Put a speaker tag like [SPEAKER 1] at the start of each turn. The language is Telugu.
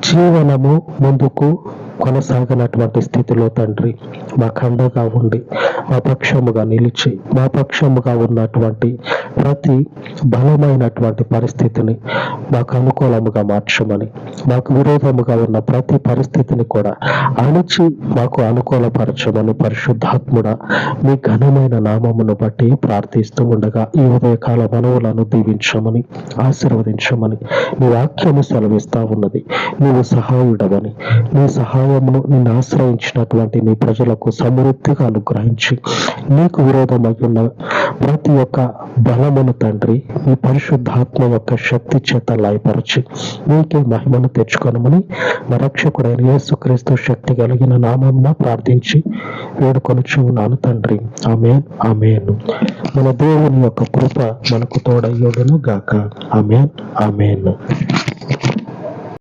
[SPEAKER 1] జీవనము ముందుకు కొనసాగనటువంటి స్థితిలో తండ్రి మా కండగా ఉండి మా పక్షముగా నిలిచి మా పక్షముగా ఉన్నటువంటి ప్రతి బలమైనటువంటి పరిస్థితిని మాకు అనుకూలముగా మార్చమని మాకు విరోధముగా ఉన్న ప్రతి పరిస్థితిని కూడా అణిచి మాకు అనుకూలపరచమని పరిశుద్ధాత్ముడ మీ ఘనమైన నామమును బట్టి ప్రార్థిస్తూ ఉండగా ఈ ఉదయకాల మనవులను దీవించమని ఆశీర్వదించమని నీ వాక్యము సెలవిస్తా ఉన్నది. నీవు సహాయుడవని నీ సహాయమును నిన్ను ఆశ్రయించినటువంటి నీ ప్రజలకు సమృద్ధిగా అనుగ్రహించి నీకు విరోధమై ఉన్న ప్రతి ఒక్క బలమును తండ్రి మీ పరిశుద్ధాత్మ యొక్క శక్తి చేత లాయపరచి మీకే మహిమను తెచ్చుకొనమని మా రక్షకుడైన యేసుక్రీస్తు శక్తి కలిగిన నామంన ప్రార్థించి వేడుకొనుచు ఉన్నాను తండ్రి. Amen amen. మన దేవుని యొక్క కృప మనకు తోడయ్యోడును గాక. Amen amen.